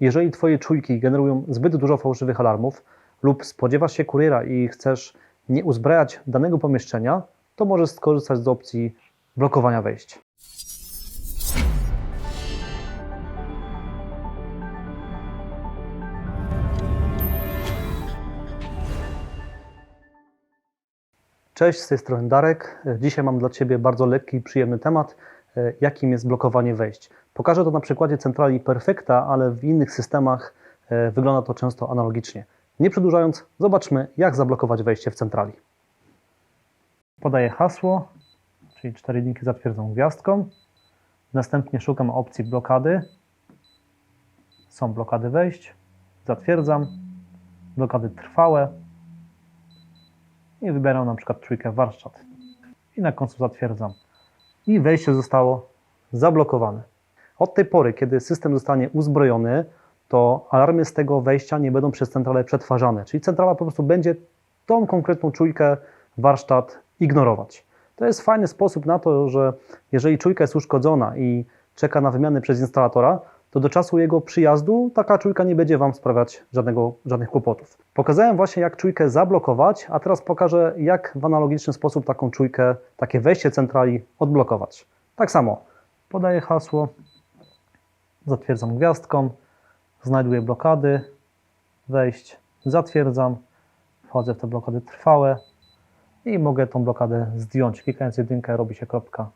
Jeżeli Twoje czujki generują zbyt dużo fałszywych alarmów lub spodziewasz się kuriera i chcesz nie uzbrajać danego pomieszczenia, to możesz skorzystać z opcji blokowania wejść. Cześć, z tej strony Darek. Dzisiaj mam dla Ciebie bardzo lekki i przyjemny temat, e, jakim jest blokowanie wejść. Pokażę to na przykładzie centrali Perfecta, ale w innych systemach e, wygląda to często analogicznie. Nie przedłużając, zobaczmy, jak zablokować wejście w centrali. Podaję hasło, czyli cztery linki zatwierdzą gwiazdką. Następnie szukam opcji blokady. Są blokady wejść. Zatwierdzam. Blokady trwałe. I wybieram na przykład trójkę warsztat. I na końcu zatwierdzam. I wejście zostało zablokowane. Od tej pory, kiedy system zostanie uzbrojony, to alarmy z tego wejścia nie będą przez centralę przetwarzane. Czyli centrala po prostu będzie tą konkretną czujkę warsztat ignorować. To jest fajny sposób na to, że jeżeli czujka jest uszkodzona i czeka na wymianę przez instalatora, to do czasu jego przyjazdu taka czujka nie będzie Wam sprawiać żadnego, żadnych kłopotów. Pokazałem właśnie, jak czujkę zablokować, a teraz pokażę, jak w analogiczny sposób taką czujkę, takie wejście centrali odblokować. Tak samo podaję hasło, zatwierdzam gwiazdką, znajduję blokady, wejść, zatwierdzam, wchodzę w te blokady trwałe i mogę tą blokadę zdjąć. Klikając jedynkę robi się kropka,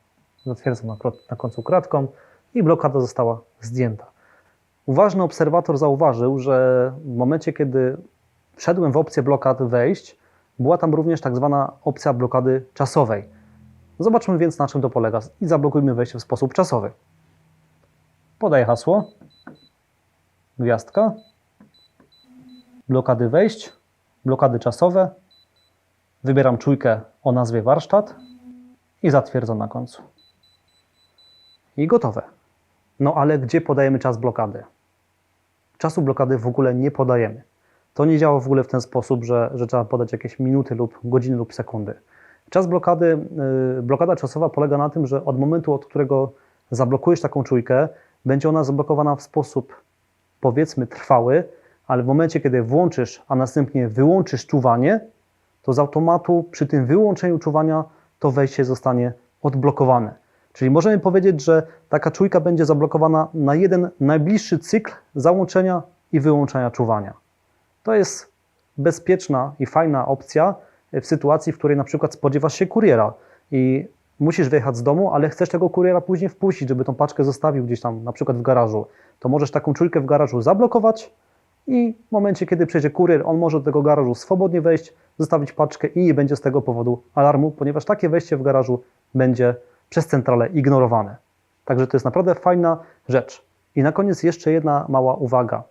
zatwierdzam na, na końcu kratką i blokada została zdjęta. Uważny obserwator zauważył, że w momencie, kiedy wszedłem w opcję blokad wejść, była tam również tak zwana opcja blokady czasowej. Zobaczmy więc, na czym to polega i zablokujmy wejście w sposób czasowy. Podaję hasło, gwiazdka, blokady wejść, blokady czasowe, wybieram czujkę o nazwie warsztat i zatwierdzam na końcu. I gotowe. No ale gdzie podajemy czas blokady? Czasu blokady w ogóle nie podajemy. To nie działa w ogóle w ten sposób, że, że trzeba podać jakieś minuty lub godziny lub sekundy. Czas blokady, yy, blokada czasowa polega na tym, że od momentu, od którego zablokujesz taką czujkę, będzie ona zablokowana w sposób powiedzmy trwały, ale w momencie, kiedy włączysz, a następnie wyłączysz czuwanie, to z automatu przy tym wyłączeniu czuwania to wejście zostanie odblokowane. Czyli możemy powiedzieć, że taka czujka będzie zablokowana na jeden najbliższy cykl załączenia i wyłączenia czuwania. To jest bezpieczna i fajna opcja w sytuacji, w której na przykład spodziewasz się kuriera i musisz wyjechać z domu, ale chcesz tego kuriera później wpuścić, żeby tą paczkę zostawił gdzieś tam, na przykład w garażu. To możesz taką czujkę w garażu zablokować i w momencie, kiedy przyjdzie kurier, on może do tego garażu swobodnie wejść, zostawić paczkę i nie będzie z tego powodu alarmu, ponieważ takie wejście w garażu będzie przez centralę ignorowane. Także to jest naprawdę fajna rzecz. I na koniec jeszcze jedna mała uwaga.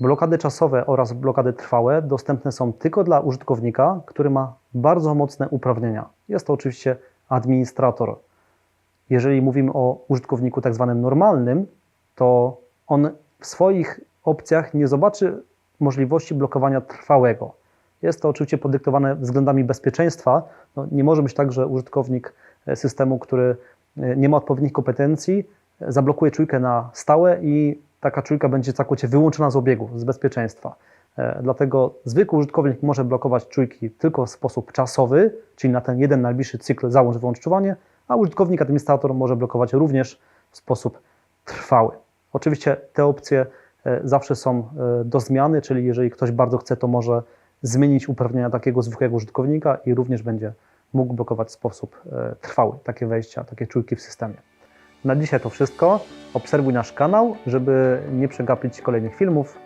Blokady czasowe oraz blokady trwałe dostępne są tylko dla użytkownika, który ma bardzo mocne uprawnienia. Jest to oczywiście administrator. Jeżeli mówimy o użytkowniku tak zwanym normalnym, to on w swoich opcjach nie zobaczy możliwości blokowania trwałego. Jest to oczywiście podyktowane względami bezpieczeństwa. No, nie może być tak, że użytkownik systemu, który nie ma odpowiednich kompetencji, zablokuje czujkę na stałe i taka czujka będzie całkowicie wyłączona z obiegu, z bezpieczeństwa. E, Dlatego zwykły użytkownik może blokować czujki tylko w sposób czasowy, czyli na ten jeden najbliższy cykl załącz, wyłącz a użytkownik administrator może blokować również w sposób trwały. Oczywiście te opcje e, zawsze są e, do zmiany, czyli jeżeli ktoś bardzo chce, to może zmienić uprawnienia takiego zwykłego użytkownika i również będzie mógł blokować w sposób trwały takie wejścia, takie czujki w systemie. Na dzisiaj to wszystko. Obserwuj nasz kanał, żeby nie przegapić kolejnych filmów.